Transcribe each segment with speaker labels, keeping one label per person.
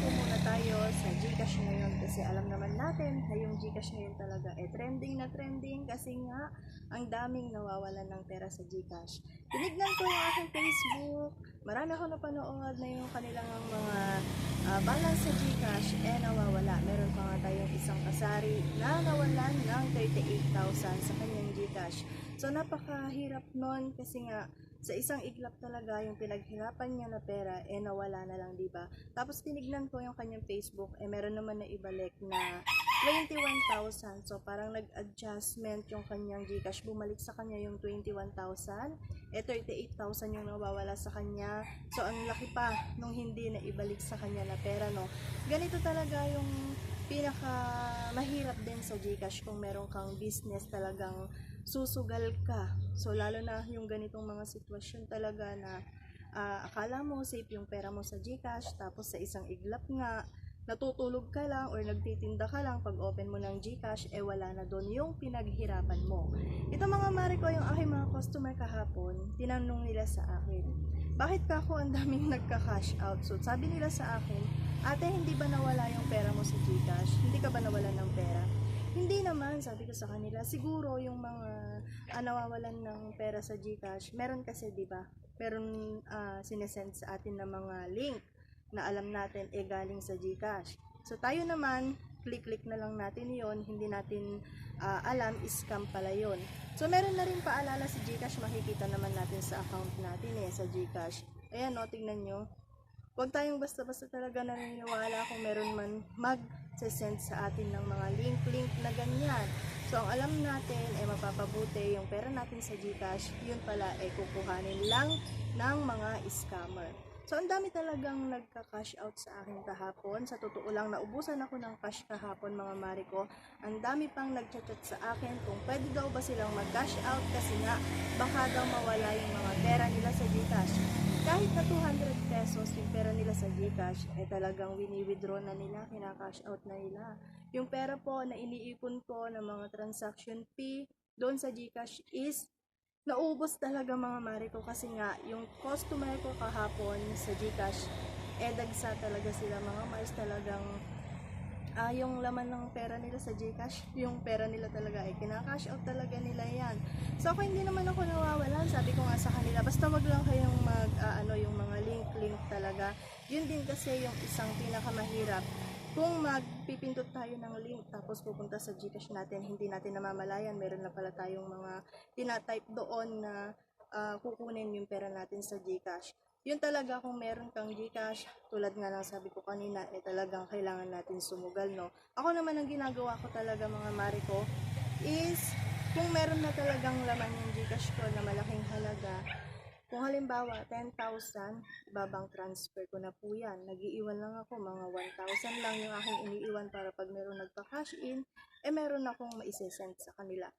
Speaker 1: po muna tayo sa Gcash ngayon kasi alam naman natin na yung Gcash ngayon talaga eh trending na trending kasi nga ang daming nawawalan ng pera sa Gcash. Tinignan ko yung aking Facebook, marami ako napanood na yung kanilang mga ah, balance sa Gcash eh nawawala. Meron pa nga tayong isang kasari na nawalan ng 38,000 sa kanyang Gcash. So napakahirap nun kasi nga sa isang iglap talaga yung pinaghirapan niya na pera eh nawala na lang, 'di ba? Tapos tinignan ko yung kanyang Facebook eh meron naman na ibalik na 21,000. So parang nag-adjustment yung kanyang GCash, bumalik sa kanya yung 21,000, eh 38,000 yung nawawala sa kanya. So ang laki pa nung hindi na ibalik sa kanya na pera, no. Ganito talaga yung pinaka mahirap din sa GCash kung meron kang business talagang susugal ka. So lalo na yung ganitong mga sitwasyon talaga na ah, akala mo safe yung pera mo sa GCash tapos sa isang iglap nga natutulog ka lang or nagtitinda ka lang pag open mo ng GCash eh wala na doon yung pinaghirapan mo. Ito mga mare ko yung aking mga customer kahapon, tinanong nila sa akin, bakit ka ako ang daming nagka-cash out? So sabi nila sa akin, ate hindi ba nawala yung pera mo sa GCash? Hindi ka ba nawala ng pera? Hindi naman, sabi ko sa kanila, siguro yung mga ah, nawawalan ng pera sa GCash, meron kasi 'di ba? Meron ah, sinesend sa atin na mga link na alam natin eh galing sa GCash. So tayo naman, click-click na lang natin 'yon, hindi natin ah, alam scam pala 'yon. So meron na rin paalala sa GCash, makikita naman natin sa account natin eh sa GCash. Ayan, no, tingnan nyo. Huwag tayong basta-basta talaga naniniwala kung meron man mag-send sa atin ng mga link-link na ganyan. So, ang alam natin ay mapapabuti yung pera natin sa Gcash, yun pala ay kukuhanin lang ng mga scammer. So, ang dami talagang nagka-cash out sa akin kahapon. Sa totoo lang, naubusan ako ng cash kahapon mga mari ko. Ang dami pang nagchat-chat sa akin kung pwede daw ba silang mag-cash out kasi nga baka daw mawala yung mga pera nila sa Gcash kahit na 200 pesos yung pera nila sa Gcash, eh talagang wini-withdraw na nila, kina-cash out na nila. Yung pera po na iniipon ko ng mga transaction fee doon sa Gcash is naubos talaga mga mari ko kasi nga yung customer ko kahapon sa Gcash, eh dagsa talaga sila mga Mars talagang ah, yung laman ng pera nila sa Gcash, yung pera nila talaga ay kina-cash out talaga nila yan. So ako hindi naman ako nawawalan, sabi ko nga sa kanila, basta wag lang kayong mag, ah, ano, yung mga link-link talaga. Yun din kasi yung isang pinakamahirap. Kung magpipindot tayo ng link tapos pupunta sa Gcash natin, hindi natin namamalayan, meron na pala tayong mga tinatype doon na ah, kukunin yung pera natin sa Gcash yun talaga kung meron kang Gcash, tulad nga ng sabi ko kanina, eh talagang kailangan natin sumugal, no? Ako naman ang ginagawa ko talaga mga mari ko is kung meron na talagang laman yung Gcash ko na malaking halaga, kung halimbawa 10,000, babang transfer ko na po yan. Nag-iiwan lang ako, mga 1,000 lang yung aking iniiwan para pag meron nagpa-cash in, eh meron akong maisesend sa kanila.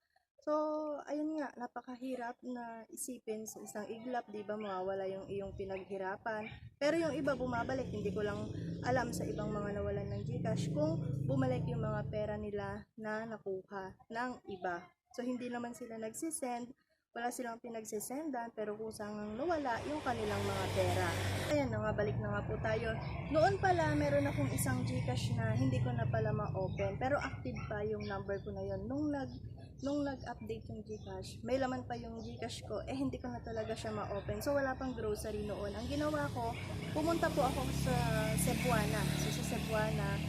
Speaker 1: So, ayun nga, napakahirap na isipin sa isang iglap, di ba, mawawala yung iyong pinaghirapan. Pero yung iba bumabalik, hindi ko lang alam sa ibang mga nawalan ng Gcash kung bumalik yung mga pera nila na nakuha ng iba. So, hindi naman sila nagsisend, wala silang pinagsisendan, pero kusang nawala yung kanilang mga pera. Ayan na nga, balik na nga po tayo. Noon pala, meron akong isang Gcash na hindi ko na pala ma-open, pero active pa yung number ko na yon nung nag nung nag-update yung Gcash, may laman pa yung Gcash ko, eh hindi ko na talaga siya ma-open. So wala pang grocery noon. Ang ginawa ko, pumunta po ako sa Cebuana. So sa Cebuana,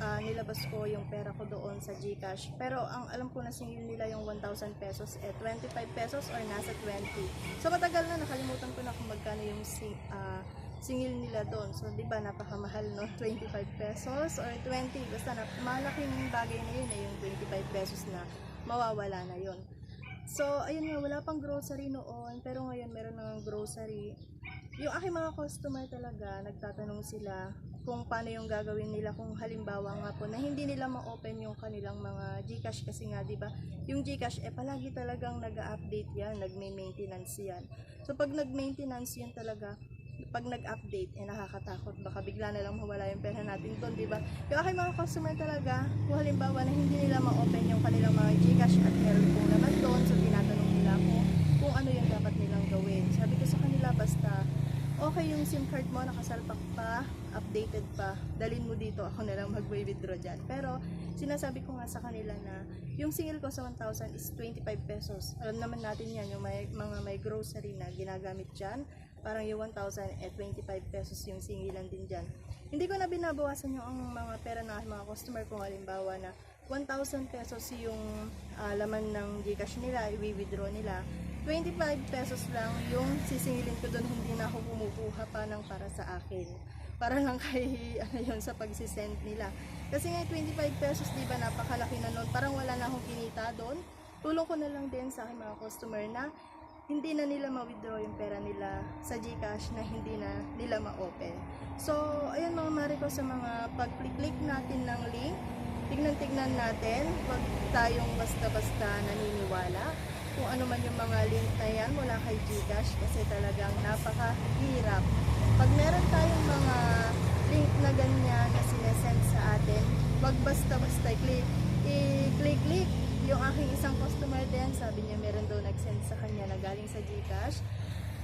Speaker 1: ah, nilabas ko yung pera ko doon sa Gcash. Pero ang alam ko na singil nila yung 1,000 pesos, eh 25 pesos or nasa 20. So matagal na, nakalimutan ko na kung magkano yung sing, ah, singil nila doon. So, di ba, napakamahal, no? 25 pesos or 20. Basta na, malaking bagay na yun, eh, yung 25 pesos na mawawala na yon. So, ayun nga, wala pang grocery noon, pero ngayon meron ng grocery. Yung aking mga customer talaga, nagtatanong sila kung paano yung gagawin nila kung halimbawa nga po na hindi nila ma-open yung kanilang mga Gcash kasi nga 'di ba yung Gcash eh palagi talagang nag-update yan nagme-maintenance yan. So pag nag-maintenance yan talaga pag nag-update eh nakakatakot. Baka bigla na lang mawala yung pera natin doon di ba? Yung aking mga customer talaga kung halimbawa na hindi nila ma-open yung kanilang mga Gcash at po naman doon so tinatanong nila ako kung ano yung dapat nilang gawin. Sabi ko sa kanila basta okay yung SIM card mo nakasalpak pa updated pa, dalin mo dito, ako na lang mag-withdraw dyan. Pero, sinasabi ko nga sa kanila na yung single ko sa 1,000 is 25 pesos. Alam naman natin yan, yung may, mga may grocery na ginagamit dyan, parang yung 1,000 at 25 pesos yung singilan din dyan. Hindi ko na binabawasan yung mga pera aking mga customer ko halimbawa na 1,000 pesos yung ah, laman ng Gcash nila, i-withdraw nila. 25 pesos lang yung sisingilin ko doon, hindi na ako kumukuha pa ng para sa akin. Para lang kay ano yun sa pagsisend nila. Kasi nga 25 pesos, di ba napakalaki na noon. Parang wala na akong kinita doon. Tulong ko na lang din sa aking mga customer na hindi na nila ma-withdraw yung pera nila sa Gcash na hindi na nila ma-open. So, ayun mga Mariko sa mga pag-click natin ng link, tignan-tignan natin, huwag tayong basta-basta naniniwala kung ano man yung mga link na yan mula kay Gcash kasi talagang napakahirap. Pag meron tayong mga link na ganyan na sinesend sa atin, huwag basta-basta click. I-click-click. Yung aking isang customer din, sabi niya meron daw nag-send sa kanya na galing sa Gcash.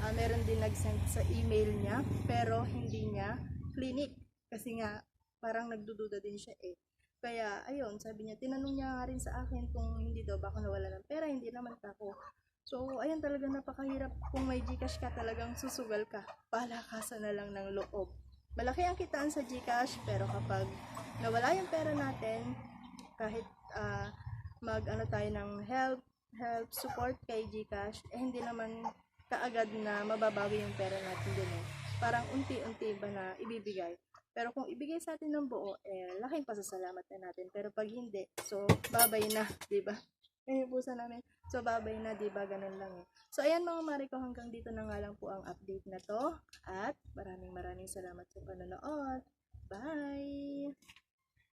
Speaker 1: Ah, meron din nag-send sa email niya, pero hindi niya clinic. Kasi nga, parang nagdududa din siya eh. Kaya, ayun, sabi niya, tinanong niya nga rin sa akin kung hindi daw ba ako nawala ng pera, hindi naman ako. So, ayun talaga napakahirap kung may Gcash ka talagang susugal ka. Palakasan na lang ng loob. Malaki ang kitaan sa Gcash, pero kapag nawala yung pera natin, kahit ah, mag ano tayo ng help, help support kay Gcash, eh hindi naman kaagad na mababawi yung pera natin din eh. Parang unti-unti ba na ibibigay. Pero kung ibigay sa atin ng buo, eh, laking pasasalamat na natin. Pero pag hindi, so, babay na, di ba? Yan yung pusa namin. So, babay na, di ba? Ganun lang eh. So, ayan mga Mariko, hanggang dito na nga lang po ang update na to. At maraming maraming salamat sa panonood.